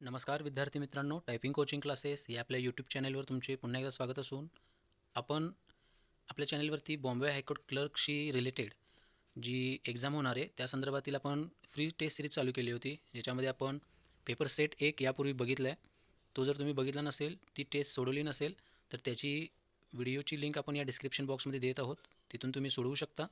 नमस्कार विद्यार्थी मित्रांनो. टायपिंग कोचिंग क्लासेस या आपल्या यूट्यूब चॅनलवर तुमचे पुन्हा एकदा स्वागत असून आपण आपल्या चॅनलवरती बॉम्बे हायकोर्ट क्लर्कशी रिलेटेड जी एक्झाम होणार आहे त्या संदर्भातील आपण फ्री टेस्ट सिरीज चालू केली होती. ज्याच्यामध्ये आपण पेपर सेट एक यापूर्वी बघितला आहे तो जर तुम्ही बघितला नसेल ती टेस्ट सोडवली नसेल तर त्याची व्हिडिओची लिंक आपण या डिस्क्रिप्शन बॉक्समध्ये देत आहोत. तिथून तुम्ही सोडवू शकता.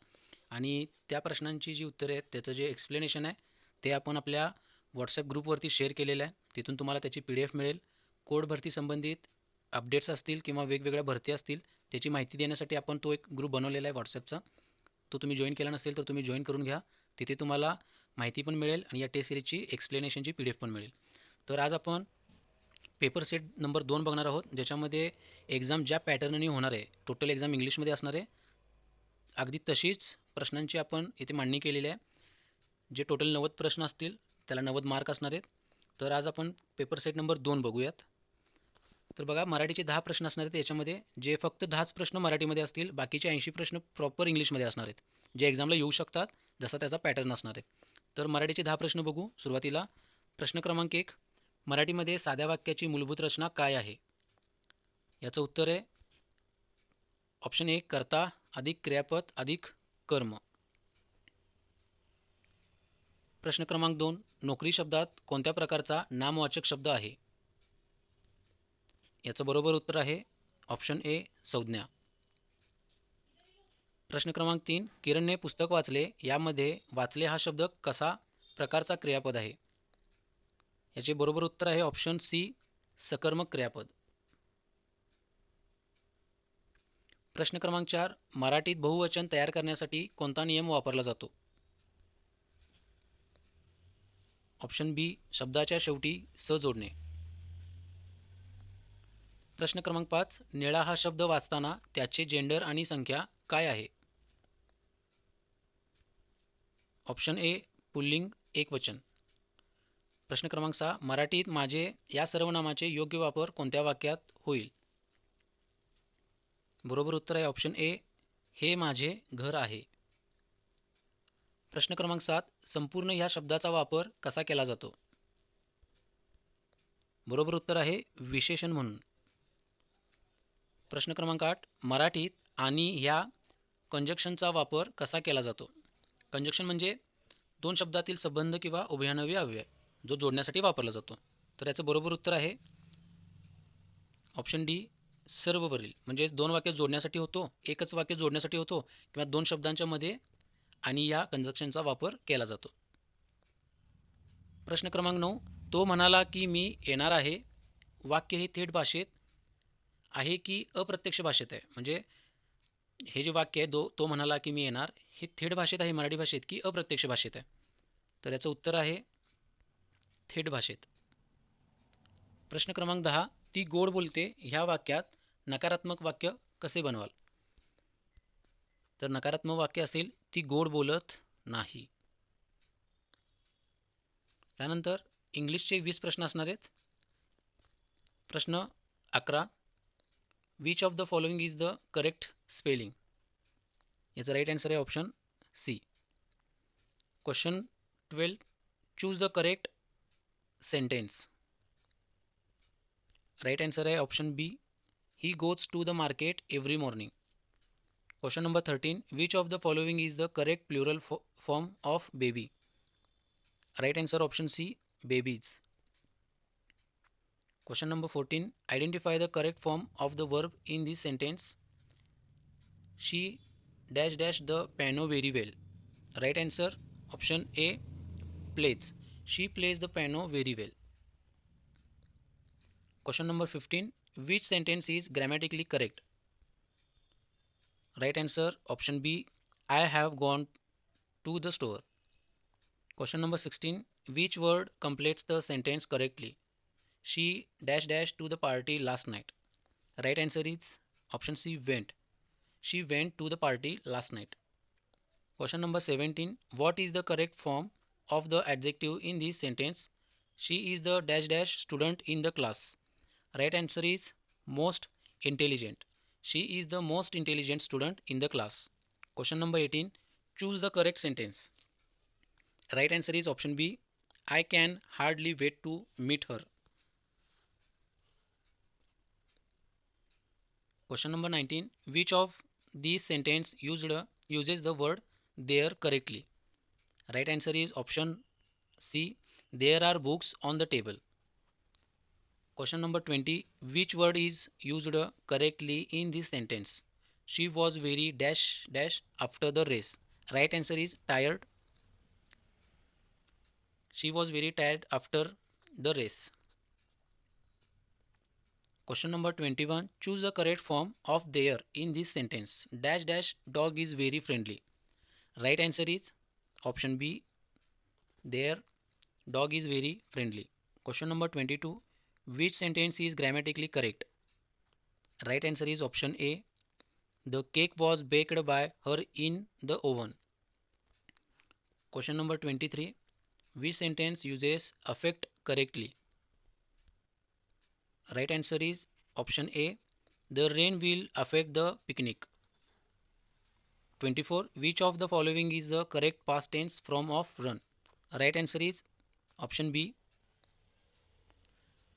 आणि त्या प्रश्नांची जी उत्तरे आहेत त्याचं जे एक्सप्लेनेशन आहे ते आपण आपल्या व्हॉट्सॲप ग्रुपवरती शेअर केलेलं आहे. तिथून तुम्हाला त्याची पी डी एफ मिळेल. कोड भरती संबंधित अपडेट्स असतील किंवा वेगवेगळ्या भरती असतील त्याची माहिती देण्यासाठी आपण तो एक ग्रुप बनवलेला आहे व्हॉट्सॲपचा तो तुम्ही जॉईन केला नसेल तर तुम्ही जॉईन करून घ्या. तिथे तुम्हाला माहिती पण मिळेल आणि या टेस्ट सिरीजची एक्सप्लेनेशनची पी डी एफ पण मिळेल. तर आज आपण पेपर सेट नंबर दोन बघणार आहोत ज्याच्यामध्ये एक्झाम ज्या पॅटर्ननी होणार आहे टोटल एक्झाम इंग्लिशमध्ये असणार आहे. अगदी तशीच प्रश्नांची आपण इथे मांडणी केलेली आहे. जे टोटल नव्वद प्रश्न असतील त्याला नव्वद मार्क असणार आहेत. तर आज आपण पेपर सेट नंबर दोन बघूयात. तर बघा मराठीचे दहा प्रश्न असणार आहेत. याच्यामध्ये जे फक्त दहाच प्रश्न मराठीमध्ये असतील बाकीचे ऐंशी प्रश्न प्रॉपर इंग्लिशमध्ये असणार आहेत. जे एक्झामला येऊ शकतात जसा त्याचा पॅटर्न असणार आहे. तर मराठीचे दहा प्रश्न बघू सुरुवातीला. प्रश्न क्रमांक एक मराठीमध्ये साध्या वाक्याची मूलभूत रचना काय आहे? याचं उत्तर आहे ऑप्शन एक कर्ता अधिक क्रियापद अधिक कर्म. प्रश्न क्रमांक दोन नोकरी शब्दात कोणत्या प्रकारचा नामवाचक शब्द आहे? याचं बरोबर उत्तर आहे ऑप्शन ए संज्ञा. प्रश्न क्रमांक तीन किरणने पुस्तक वाचले यामध्ये वाचले हा शब्द कसा प्रकारचा क्रियापद आहे? याचे बरोबर उत्तर आहे ऑप्शन सी सकर्मक क्रियापद. प्रश्न क्रमांक चार मराठीत बहुवचन तयार करण्यासाठी कोणता नियम वापरला जातो? ऑप्शन बी शब्दाच्या शेवटी स जोडणे. प्रश्न क्रमांक पाच निळा हा शब्द वाचताना त्याचे जेंडर आणि संख्या काय आहे? ऑप्शन ए पुल्लिंग एक वचन. प्रश्न क्रमांक सहा मराठीत माझे या सर्वनामाचे योग्य वापर कोणत्या वाक्यात होईल? बरोबर उत्तर आहे ऑप्शन ए हे माझे घर आहे. प्रश्न क्रमांक सात संपूर्ण ह्या शब्दाचा वापर कसा केला जातो? बरोबर उत्तर आहे विशेषण म्हणून. प्रश्न क्रमांक आठ मराठीत आणि ह्या कंजक्शनचा वापर कसा केला जातो? कंजक्शन म्हणजे दोन शब्दातील संबंध किंवा उभयानवी अव्यय जो जोडण्यासाठी वापरला जातो. तर याचं बरोबर उत्तर आहे ऑप्शन डी सर्ववरील. म्हणजे दोन वाक्य जोडण्यासाठी होतो एकच वाक्य जोडण्यासाठी होतो किंवा दोन शब्दांच्या मध्ये आणि या कंजक्शनचा वापर केला जातो. प्रश्न क्रमांक नऊ तो म्हणाला की मी येणार आहे वाक्य हे थेट भाषेत आहे की अप्रत्यक्ष भाषेत आहे? म्हणजे हे जे वाक्य आहे दो तो म्हणाला की मी येणार हे थेट भाषेत आहे मराठी भाषेत की अप्रत्यक्ष भाषेत आहे? तर याचं उत्तर आहे थेट भाषेत. प्रश्न क्रमांक दहा ती गोड बोलते ह्या वाक्यात नकारात्मक वाक्य कसे बनवाल? तर नकारात्मक वाक्य असेल ती गोड बोलत नाही. त्यानंतर इंग्लिशचे वीस प्रश्न असणार आहेत. प्रश्न अकरा. Which of the following is the correct spelling याचं राईट आन्सर आहे option C question twelve choose the correct sentence right answer आहे option B he goes to the market every morning Question number 13. Which of the following is the correct plural fo form of baby? Right answer option C. Babies. Question number 14. Identify the correct form of the verb in this sentence. She dash dash the piano very well. Right answer option A. Plays. She plays the piano very well. Question number 15. Which sentence is grammatically correct? Right answer option B. I have gone to the store. Question number 16. Which word completes the sentence correctly? She dash dash to the party last night. Right answer is option C went. She went to the party last night. Question number 17. What is the correct form of the adjective in this sentence? She is the dash dash student in the class. Right answer is most intelligent. She is the most intelligent student in the class. Question number 18. Choose the correct sentence. Right answer is option B. I can hardly wait to meet her. Question number 19. Which of these sentence used uses the word there correctly? Right answer is option C. There are books on the table. Question number 20. Which word is used correctly in this sentence? She was very dash dash after the race. Right answer is tired. She was very tired after the race. Question number 21. Choose the correct form of there in this sentence. Dash dash dog is very friendly. Right answer is option B. There dog is very friendly. Question number 22. Which sentence is grammatically correct? Right answer is option A. The cake was baked by her in the oven. Question number 23. Which sentence uses affect correctly? Right answer is option A. The rain will affect the picnic. 24. Which of the following is the correct past tense form of run? Right answer is option B.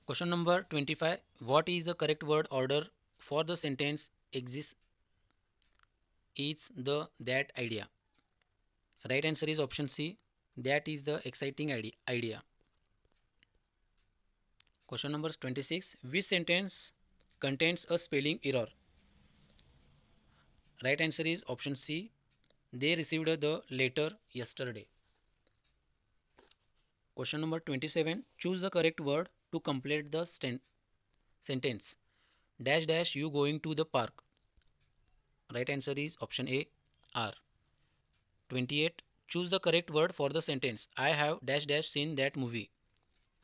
Question number 25. What is the correct word order for the sentence exists is the that idea? Right answer is option C. That is the exciting idea. Question number 26. Which sentence contains a spelling error? Right answer is option C. They received the letter yesterday. Question number 27. Choose the correct word to complete the sentence. Dash dash you going to the park. Right answer is option A. R. 28. Choose the correct word for the sentence. I have dash dash seen that movie.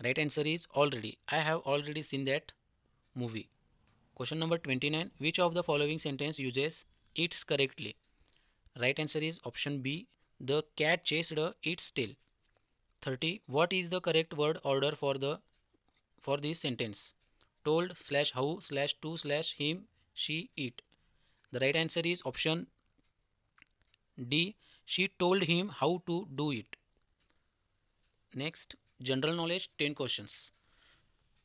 Right answer is already. I have already seen that movie. Question number 29. Which of the following sentence uses its correctly? Right answer is option B. The cat chased its tail. 30. What is the correct word order for the for this sentence? Told slash how slash to slash him she it. The right answer is option D. She told him how to do it. Next general knowledge ten questions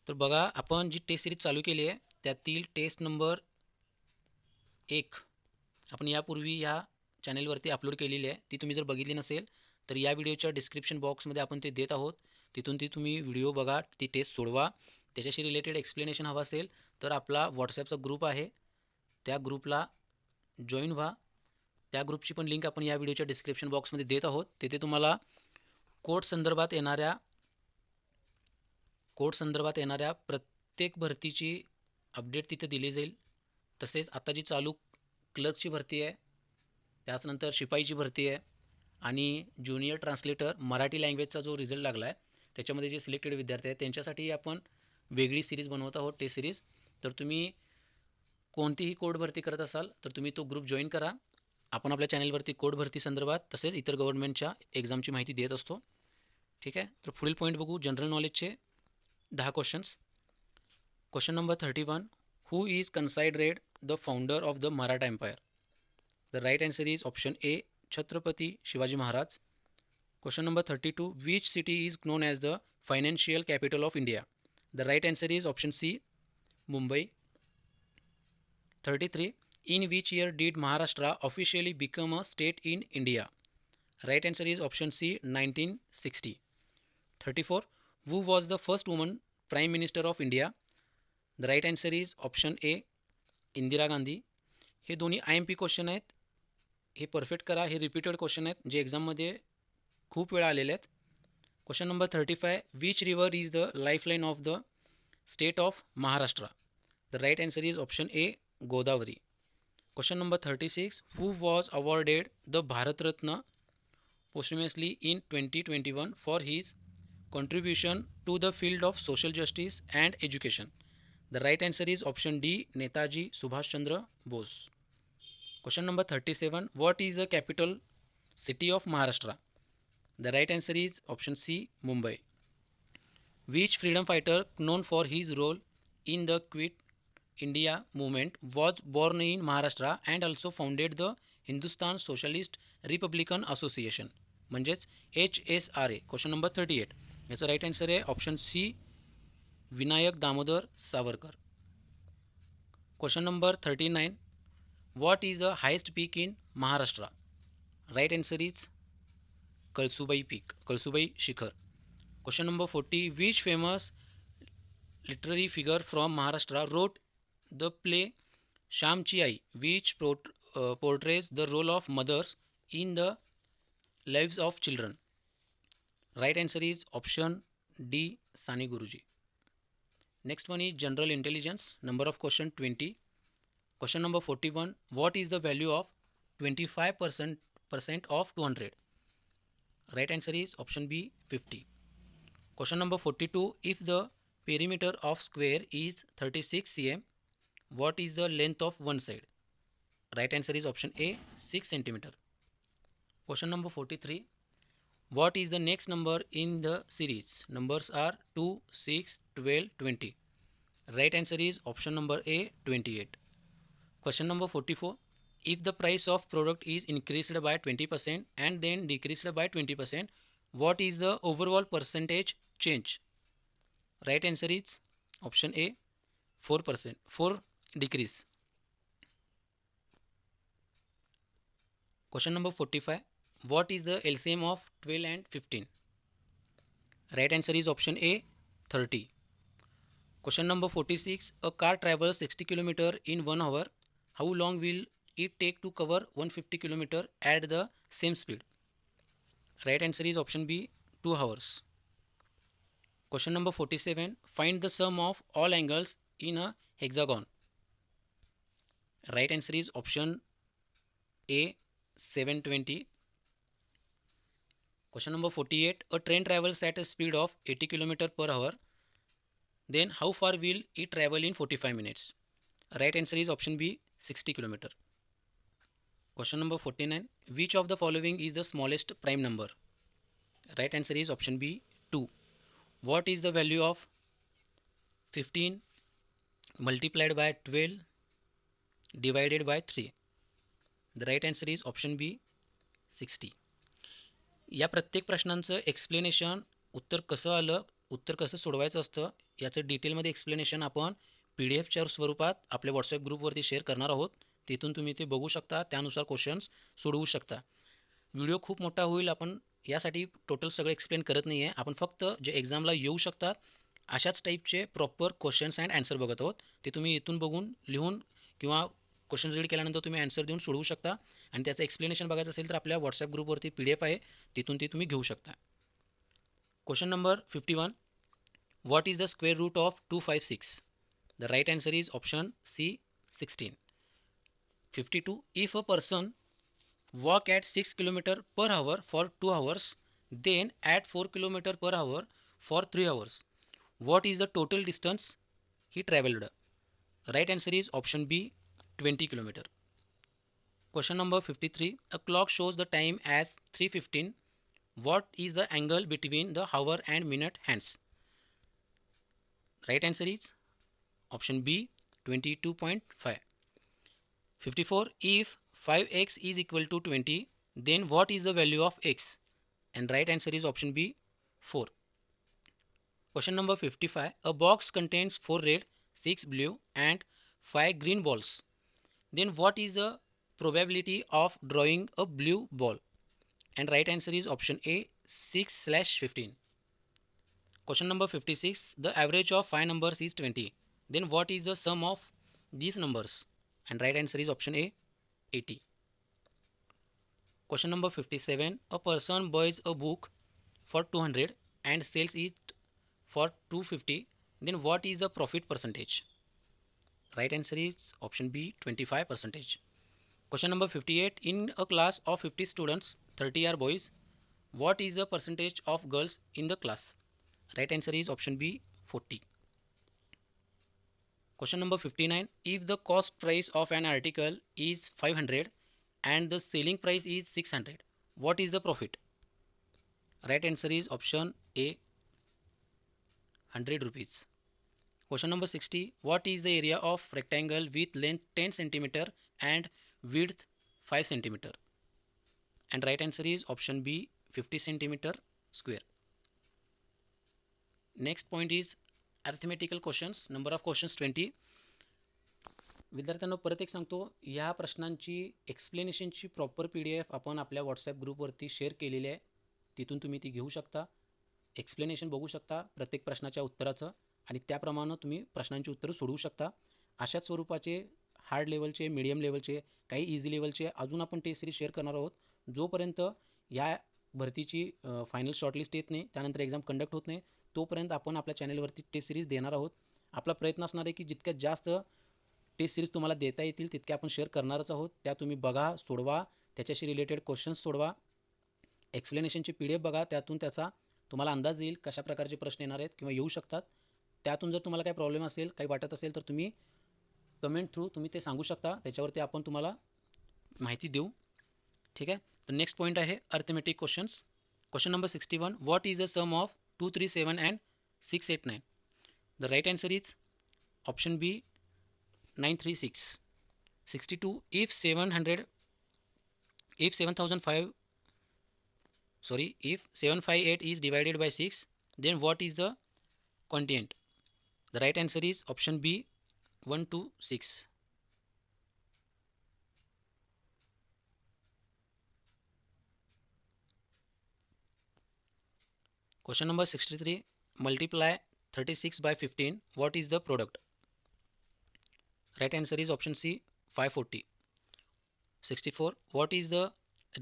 तर बघा आपण जी test series चालू केली आहे त्यातील taste number एक आपण यापूर्वी या चॅनेलवरती अपलोड केलेली आहे ती तुम्ही जर बघितली नसेल तर या व्हिडिओच्या डिस्क्रिप्शन बॉक्समध्ये आपण ते देत आहोत तिथून ती तुम्ही व्हिडिओ बघा ती टेस्ट सोडवा. त्याच्याशी रिलेटेड एक्सप्लेनेशन हवं असेल तर आपला व्हॉट्सॲपचा ग्रुप आहे. त्या ग्रुपला जॉईन व्हा. त्या ग्रुपची पण लिंक आपण या व्हिडिओच्या डिस्क्रिप्शन बॉक्समध्ये देत आहोत. तिथे तुम्हाला कोर्ट संदर्भात येणाऱ्या कोर्ट संदर्भात येणाऱ्या प्रत्येक भरतीची अपडेट तिथे दिली जाईल. तसेच आता जी चालू क्लर्कची भरती आहे त्याचनंतर शिपाईची भरती आहे आणि ज्युनियर ट्रान्सलेटर मराठी लँग्वेजचा जो रिझल्ट लागला आहे त्याच्यामध्ये जे सिलेक्टेड विद्यार्थी आहेत त्यांच्यासाठी आपण वेगळी सिरीज बनवत आहोत टेस्ट सिरीज. तर तुम्ही कोणतीही कोड भरती करत असाल तर तुम्ही तो ग्रुप जॉईन करा. आपण आपल्या चॅनलवरती कोड भरती संदर्भात तसेच इतर गव्हर्नमेंटच्या एक्झामची माहिती देत असतो. ठीक आहे? तर पुढील पॉईंट बघू जनरल नॉलेजचे दहा questions question number thirty one who is considered the founder of the Maratha empire the right answer is option A Chhatrapati Shivaji Maharaj question number thirty two which city is known as the financial capital of India the right answer is option C Mumbai thirty three in which year did Maharashtra officially become a state in India right answer is option C nineteen sixty thirty four who was the first woman prime minister of India the right answer is option A Indira Gandhi हे दोन्ही I M P question आहेत. हे perfect करा. हे repeated question आहेत. जे एक्झाममध्ये खूप वेळा आलेले आहेत question number thirty five which river is the lifeline of the state of Maharashtra the right answer is option A Godavari question number thirty six who was awarded the Bharat Ratna posthumously in 2021 for his contribution to the field of social justice and education? The right answer is option D, Netaji Subhash Chandra Bose. Question number 37. What is the capital city of Maharashtra? The right answer is option C, Mumbai. Which freedom fighter known for his role in the Quit India movement was born in Maharashtra and also founded the Hindustan Socialist Republican Association? म्हणजेच H S R A question number thirty eight याचं right answer आहे option C Vinayak Damodar Savarkar Question number 39. What is the highest peak in Maharashtra? Kalsubai peak Kalsubai शिखर. Question number forty which famous literary figure from Maharashtra wrote the play श्यामची आई which प्रोट portrays the role of mothers in the lives of children right answer is option D Sane Guruji next one is general intelligence number of question twenty question number forty one what is the value of twenty five percent percent of two hundred Right answer is option B 50. Question number 42. If the perimeter of square is 36 cm, what is the length of one side? Right answer is option A 6 centimeter. Question number 43. What is the next number in the series? Numbers are 2, 6, 12, 20. Right answer is option number A 28. Question number 44. If the price of product is increased by 20% and then decreased by 20%, what is the overall percentage change? Right answer is option A 4%. 4 decrease. Question number 45. What is the LCM of 12 and 15? Right answer is option A 30. Question number 46. A car travels 60 km in 1 hour. How long will it take to cover 150 km at the same speed? Right answer is option B 2 hours. Question number 47. Find the sum of all angles in a hexagon. Right answer is option A 720. Question number 48. A train travels at a speed of 80 km per hour. Then how far will it travel in 45 minutes? Right answer is option B 60 km. Question number forty nine which of the following is the smallest prime number right answer is option B two what is the value of fifteen multiplied by twelve divided by three the right answer is option B sixty या प्रत्येक प्रश्नांचं explanation उत्तर कसं आलं उत्तर कसं सोडवायचं असतं याचं डिटेलमध्ये एक्सप्लेनेशन आपण पीडीएफ डी एफच्या स्वरूपात आपल्या व्हॉट्सअप ग्रुपवरती शेअर करणार आहोत. तिथून तुम्ही ते बघू शकता त्यानुसार क्वेश्चन्स सोडवू शकता. व्हिडिओ खूप मोठा होईल आपण यासाठी टोटल सगळं एक्सप्लेन करत नाही आहे आपण फक्त जे एक्झामला येऊ शकतात अशाच टाईपचे प्रॉपर क्वेश्चन्स अँड आन्सर बघत आहोत. ते तुम्ही इथून बघून लिहून किंवा क्वेश्चन रीड केल्यानंतर तुम्ही आन्सर देऊन सोडवू शकता. आणि त्याचं एक्सप्लेनेशन बघायचं असेल तर आपल्या व्हॉट्सअप ग्रुपवरती पी डी एफ आहे. तिथून ते तुम्ही घेऊ शकता. Question number fifty one what is the square root of two five six the right answer is option C sixteen 52. If a person walk at 6 km per hour for 2 hours, then at 4 km per hour for 3 hours, what is the total distance he traveled? Right answer is option B 20 km. Question number 53. A clock shows the time as 3.15. What is the angle between the hour and minute hands? Right answer is option B 22.5. 54 if 5x is equal to 20 then what is the value of x? And right answer is option b 4 question number 55 a box contains 4 red 6 blue and 5 green balls. Then what is the probability of drawing a blue ball? And right answer is option a 6 slash 15 question number 56 the average of 5 numbers is 20 then what is the sum of these numbers and right answer is option a 80. Question number 57. A person buys a book for 200 and sells it for 250. Then what is the profit percentage? Right answer is option B 25 percentage. Question number 58. In a class of 50 students, 30 are boys. What is the percentage of girls in the class? Right answer is option B 40. Question number 59. If the cost price of an article is 500 and the selling price is 600, what is the profit? Right answer is option A 100 rupees. Question number 60. What is the area of rectangle with length 10 centimeter and width 5 centimeter? And right answer is option B 50 centimeter square. Next point is arithmetical questions number of questions 20 विद्यार्थ्यांनो परत एक सांगतो ह्या प्रश्नांची एक्सप्लेनेशनची proper P D F आपण आपल्या WhatsApp ग्रुपवरती share केलेली आहे. तिथून तुम्ही ती घेऊ शकता. एक्सप्लेनेशन बघू शकता प्रत्येक प्रश्नाच्या उत्तराचं. आणि त्याप्रमाणे तुम्ही प्रश्नांची उत्तरं सोडवू शकता. अशाच स्वरूपाचे हार्ड लेवलचे मीडियम लेवलचे काही इझी लेवलचे अजून आपण टेस्ट सिरीज शेअर करणार आहोत. जोपर्यंत या भरतीची फायनल शॉर्टलिस्ट येत नाही त्यानंतर एक्झाम कंडक्ट होत नाही तोपर्यंत आपण आपल्या चॅनलवरती टेस्ट सिरीज देणार आहोत. आपला प्रयत्न असणार आहे की जितक्या जास्त टेस्ट सिरीज तुम्हाला देता येतील तितक्या आपण शेअर करणारच आहोत. त्या तुम्ही बघा सोडवा. त्याच्याशी रिलेटेड क्वेश्चन्स सोडवा. एक्सप्लेनेशनची पी डी एफ बघा. त्यातून त्याचा तुम्हाला अंदाज येईल कशा प्रकारचे प्रश्न येणार आहेत किंवा येऊ शकतात. त्यातून जर तुम्हाला काही प्रॉब्लेम असेल काही वाटत असेल तर तुम्ही कमेंट थ्रू तुम्ही ते सांगू शकता. त्याच्यावरती आपण तुम्हाला माहिती देऊ. ठीक आहे? तर नेक्स्ट पॉईंट आहे arithmetic questions question number sixty one what is the sum of 237 and 689. The right answer is option B 936. 62 if 700 if 7005 sorry if 758 is divided by 6 then what is the content the right answer is option b 126 question number 63 multiply 36 by 15 what is the product? Right answer is option c 540 64 what is the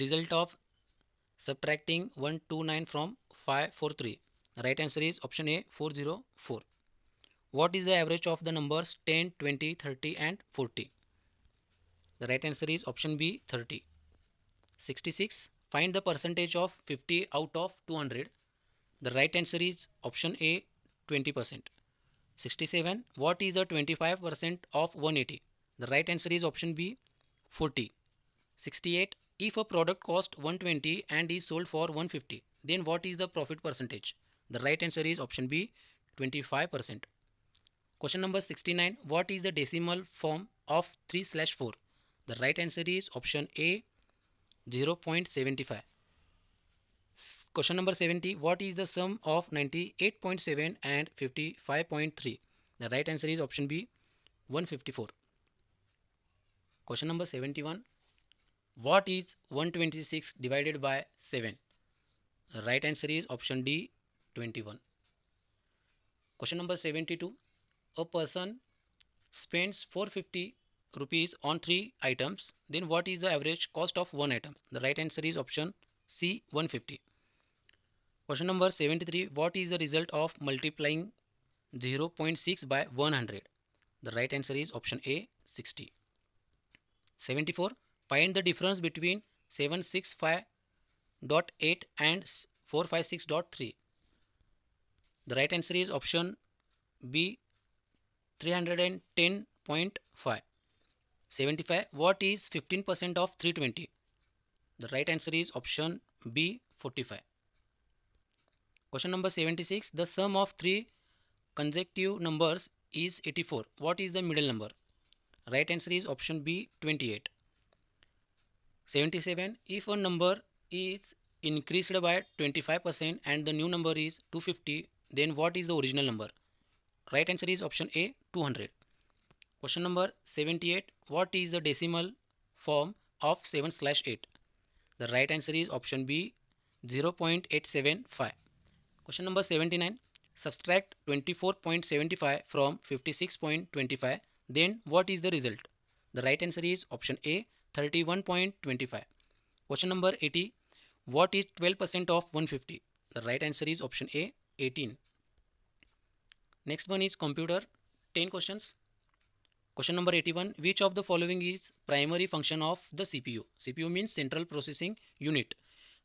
result of subtracting 129 from 543 right answer is option a 404 what is the average of the numbers 10 20 30 and 40 the right answer is option b 30 66 find the percentage of 50 out of 200 the right answer is option a 20 percent. 67 what is the 25 percent of 180 the right answer is option b 40 68 if a product cost 120 and is sold for 150 then what is the profit percentage? The right answer is option b 25 percent. Question number 69 what is the decimal form of 3 slash 4 the right answer is option a 0.75 question number 70 what is the sum of 98.7 and 55.3 the right answer is option b 154 question number 71 what is 126 divided by 7? The right answer is option D 21. Question number 72. A person spends 450 rupees on three items. Then what is the average cost of one item? The right answer is option C 150. Question number 73. What is the result of multiplying 0.6 by 100? The right answer is option A 60. 74 find the difference between 765.8 and 456.3 the right answer is option b 310.5 75 what is 15% of 320 the right answer is option b 45 question number 76 the sum of three consecutive numbers is 84 what is the middle number? Right answer is option b 28 77 if a number is increased by 25% and the new number is 250 then what is the original number? Right answer is option a 200 question number 78 what is the decimal form of 7 slash 8 the right answer is option b 0.875 question number 79 subtract 24.75 from 56.25 then what is the result? The right answer is option a 31.25 question number 80 what is 12% of 150 the right answer is option a 18 next one is computer. 10 questions. Question number 81 which of the following is primary function of the cpu cpu means central processing unit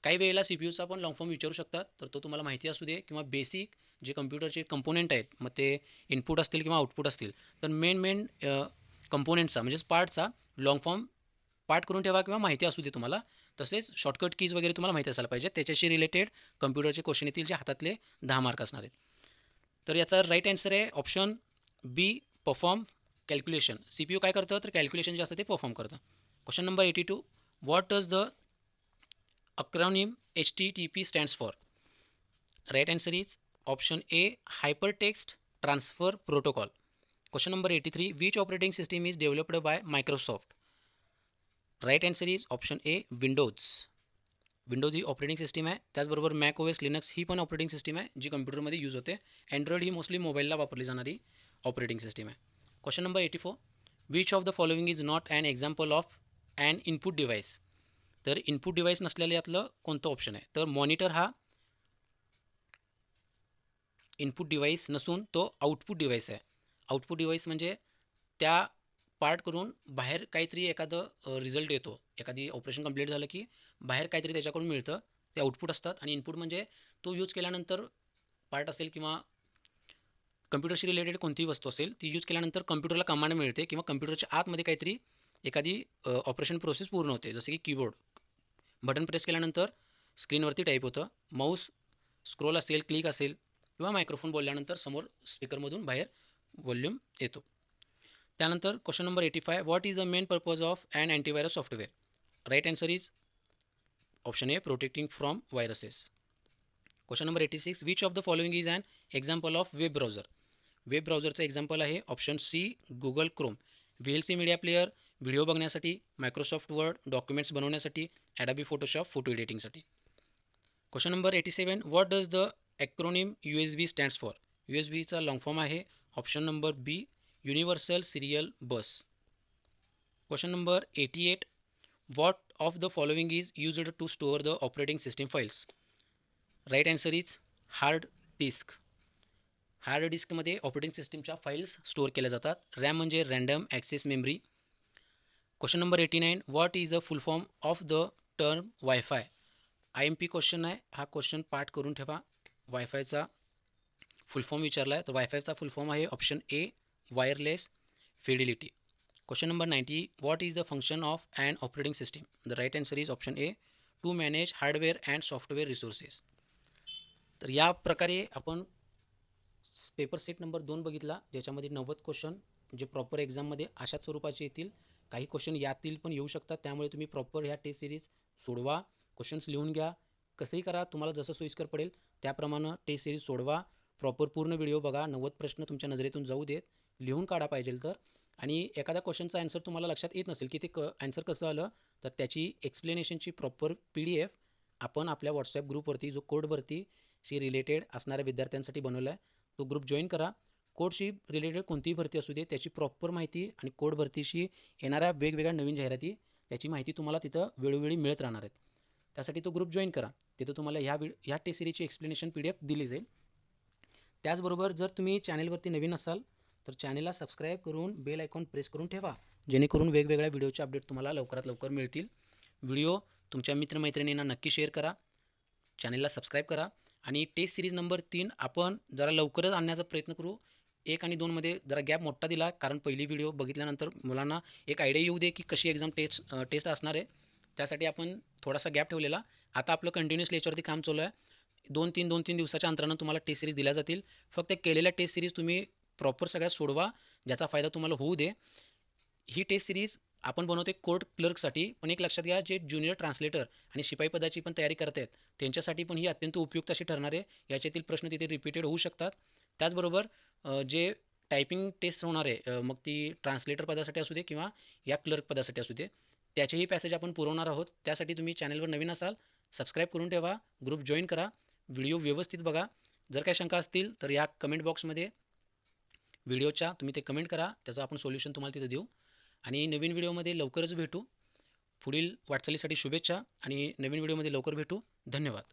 काही वेळेला C P यूचा पण long form विचारू शकतात तर तो तुम्हाला माहिती असू दे किंवा बेसिक जे कम्प्युटरचे कंपोनेंट आहेत मग ते इनपुट असतील किंवा आउटपुट असतील तर मेन मेन कंपोनेंटचा म्हणजेच पार्टचा लॉंग फॉर्म पार्ट करून ठेवा किंवा माहिती असू दे तुम्हाला तसेच शॉर्टकट कीज वगैरे तुम्हाला माहिती असायला पाहिजे त्याच्याशी रिलेटेड कम्प्युटरचे क्वेश्चन येतील जे हातातले दहा मार्क असणार आहेत. तर याचा राईट आन्सर आहे option B perform calculation C P U काय करतं? तर कॅल्क्युलेशन जे असतं ते परफॉर्म करतं. Question number eighty two what does the acronym HTTP stands for? Right answer is option A, hypertext transfer protocol. Question number eighty three which operating system is developed by Microsoft right answer is option A Windows he operating system आहे त्याचबरोबर Mac OS Linux ही पण operating system आहे जी computer कम्प्युटरमध्ये use होते. Android ही mostly मोबाईलला वापरली जाणारी ऑपरेटिंग सिस्टीम आहे question number eighty four which of the following is not an example of an input device तर इनपुट डिव्हाइस नसलेलं यातलं कोणतं ऑप्शन आहे? तर मॉनिटर हा इनपुट डिव्हाइस नसून तो आउटपुट डिव्हाइस आहे. आउटपुट डिव्हाइस म्हणजे त्या पार्ट करून बाहेर काहीतरी एखादं रिझल्ट येतो. एखादी ऑपरेशन कंप्लीट झालं की बाहेर काहीतरी त्याच्याकडून मिळतं. ते आउटपुट असतात आणि इनपुट म्हणजे तो यूज केल्यानंतर पार्ट असेल किंवा कम्प्युटरशी रिलेटेड कोणतीही वस्तू असेल ती यूज केल्यानंतर कम्प्युटरला कमांड मिळते किंवा कम्प्युटरच्या आतमध्ये काहीतरी एखादी ऑपरेशन प्रोसेस पूर्ण होते. जसे की कीबोर्ड बटन प्रेस केल्यानंतर स्क्रीनवरती टाईप होतं. माऊस स्क्रोल असेल क्लिक असेल किंवा मायक्रोफोन बोलल्यानंतर समोर स्पीकरमधून बाहेर व्हॉल्यूम येतो. त्यानंतर question number eighty five what is the main purpose of and antivirus software right answer is option A protecting from viruses question number eighty six which of the following is and example of web browser web ब्राउझरचं example आहे option C Google Chrome V L C media player video बघण्यासाठी Microsoft Word documents बनवण्यासाठी Adobe Photoshop photo एडिटिंगसाठी question number eighty seven what does the acronym U S B stands for U S बीचा long form आहे. Option number B universal serial bus question number eighty eight what of the following is used to store the operating system files right answer is hard disk hard डिस्कमध्ये operating सिस्टीमच्या files store केल्या जातात. RAM म्हणजे random access memory question number eighty nine what is a full form of the term wifi I M P question आहे. हा question पाठ करून ठेवा. वायफायचा full form विचारला आहे तर वायफायचा फुल फॉर्म आहे option A wireless fidelity question number ninety what is the function of and operating system the right answer is option A to manage hardware and software resources तर या प्रकारे आपण paper set number दोन बघितला. ज्याच्यामध्ये नव्वद question जे proper एक्झाममध्ये अशाच स्वरूपाचे येतील. काही क्वेश्चन यातील पण येऊ शकतात. त्यामुळे तुम्ही प्रॉपर ह्या टेस्ट सिरीज सोडवा. क्वेश्चन्स लिहून घ्या. कसंही करा तुम्हाला जसं सोयीस्कर पडेल त्याप्रमाणे टेस्ट सिरीज सोडवा. प्रॉपर पूर्ण व्हिडिओ बघा. नव्वद प्रश्न तुमच्या नजरेतून जाऊ देत. लिहून काढा पाहिजे तर. आणि एखाद्या क्वेश्चनचा आन्सर तुम्हाला लक्षात येत नसेल की ते क आन्सर कसं आलं तर त्याची एक्सप्लेनेशनची प्रॉपर पी डी एफ आपण आपल्या व्हॉट्सॲप ग्रुपवरती जो कोडवरती शी रिलेटेड असणाऱ्या विद्यार्थ्यांसाठी बनवला आहे तो ग्रुप जॉईन करा. कोडशी रिलेटेड कोणतीही भरती असू दे त्याची प्रॉपर माहिती आणि कोड भरतीशी येणाऱ्या वेगवेगळ्या नवीन जाहिराती त्याची माहिती तुम्हाला तिथं वेळोवेळी मिळत राहणार आहेत. त्यासाठी तो ग्रुप जॉईन करा. तिथं तुम्हाला ह्या व्हिड ह्या टेस्ट सिरीजची एक्सप्लेनेशन पी डी एफ दिली जाईल. त्याचबरोबर जर तुम्ही चॅनेलवरती नवीन असाल तर चॅनेलला सबस्क्राईब करून बेल आयकॉन प्रेस करून ठेवा. जेणेकरून वेगवेगळ्या व्हिडिओचे अपडेट तुम्हाला लवकरात लवकर मिळतील. व्हिडिओ तुमच्या मित्रमैत्रिणींना नक्की शेअर करा. चॅनेलला सबस्क्राईब करा. आणि टेस्ट सिरीज नंबर तीन आपण जरा लवकरच आणण्याचा प्रयत्न करू. एक आणि दोनमध्ये जरा गॅप मोठा दिला कारण पहिली व्हिडिओ बघितल्यानंतर मुलांना एक आयडिया येऊ दे की कशी एक्झाम टेस्ट टेस्ट असणार आहे. त्यासाठी आपण थोडासा गॅप ठेवलेला. आता आपलं कंटिन्युअस याच्यावरती काम चालू आहे. दोन तीन दोन तीन दिवसाच्या अंतरानं तुम्हाला टेस्ट सिरीज दिल्या जातील. फक्त केलेल्या टेस्ट सिरीज तुम्ही प्रॉपर सगळ्यात सोडवा ज्याचा फायदा तुम्हाला होऊ दे. ही टेस्ट सिरीज आपण बनवते कोर्ट क्लर्कसाठी पण एक लक्षात घ्या जे ज्युनियर ट्रान्सलेटर आणि शिपाई पदाची पण तयारी करत आहेत त्यांच्यासाठी पण ही अत्यंत उपयुक्त अशी ठरणार आहे. याच्यातील प्रश्न तिथे रिपीटेड होऊ शकतात. त्याचबरोबर जे टायपिंग टेस्ट होणार आहे मग ती ट्रान्सलेटर पदासाठी असू दे किंवा या क्लर्क पदासाठी असू दे त्याचेही पॅसेज आपण पुरवणार आहोत. त्यासाठी तुम्ही चॅनलवर नवीन असाल सबस्क्राईब करून ठेवा ग्रुप जॉईन करा व्हिडिओ व्यवस्थित बघा. जर काही शंका असतील तर या कमेंट बॉक्समध्ये व्हिडिओच्या तुम्ही ते कमेंट करा त्याचं आपण सोल्युशन तुम्हाला तिथं देऊ. आणि नवीन व्हिडिओमध्ये लवकरच भेटू. पुढील वाटचालीसाठी शुभेच्छा आणि नवीन व्हिडिओमध्ये लवकर भेटू. धन्यवाद.